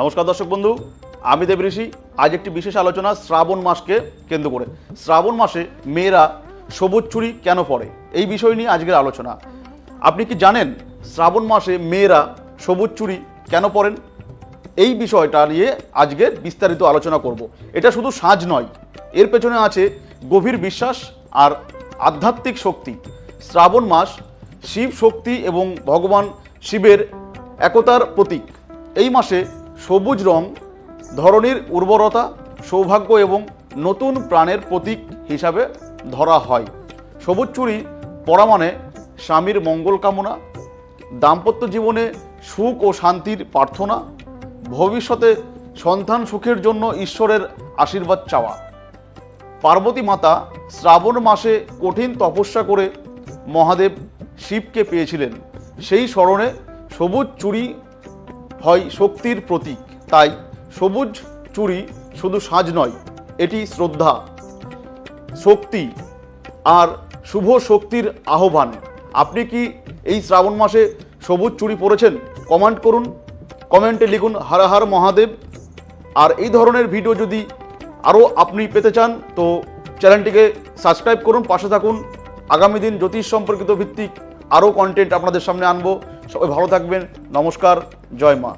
নমস্কার দর্শক বন্ধু, আমি দেব ঋষি। আজ একটি বিশেষ আলোচনা শ্রাবণ মাসকে কেন্দ্র করে। শ্রাবণ মাসে মেয়েরা সবুজ চুড়ি কেন পরে? এই বিষয় নিয়ে আজকের আলোচনা। আপনি কি জানেন শ্রাবণ মাসে মেয়েরা সবুজ চুড়ি কেন পরেন? এই বিষয়টা নিয়ে আজকের বিস্তারিত আলোচনা করব। এটা শুধু সাজ নয়, এর পেছনে আছে গভীর বিশ্বাস আর আধ্যাত্মিক শক্তি। শ্রাবণ মাস শিব শক্তি এবং ভগবান শিবের একতার প্রতীক। এই মাসে সবুজ রং ধরনের উর্বরতা, সৌভাগ্য এবং নতুন প্রাণের প্রতীক হিসাবে ধরা হয়। সবুজ চুরি পরা মানে স্বামীর মঙ্গল কামনা, দাম্পত্য জীবনে সুখ ও শান্তির প্রার্থনা, ভবিষ্যতে সন্তান সুখের জন্য ঈশ্বরের আশীর্বাদ চাওয়া। পার্বতী মাতা শ্রাবণ মাসে কঠিন তপস্যা করে মহাদেব শিবকে পেয়েছিলেন। সেই স্মরণে সবুজ চুড়ি হয় শক্তির প্রতীক। তাই সবুজ চুড়ি শুধু সাজ নয়, এটি শ্রদ্ধা, শক্তি আর শুভ শক্তির আহ্বান। আপনি কি এই শ্রাবণ মাসে সবুজ চুড়ি পরেছেন? কমেন্ট করুন। কমেন্টে লিখুন, হর হর মহাদেব। আর এই ধরনের ভিডিও যদি আরও আপনি পেতে চান, তো চ্যানেলটিকে সাবস্ক্রাইব করুন, পাশে থাকুন। আগামী দিন জ্যোতিষ সম্পর্কিত ভিত্তিক আরও কন্টেন্ট আপনাদের সামনে আনব। সবাই ভালো থাকবেন। নমস্কার। জয় মা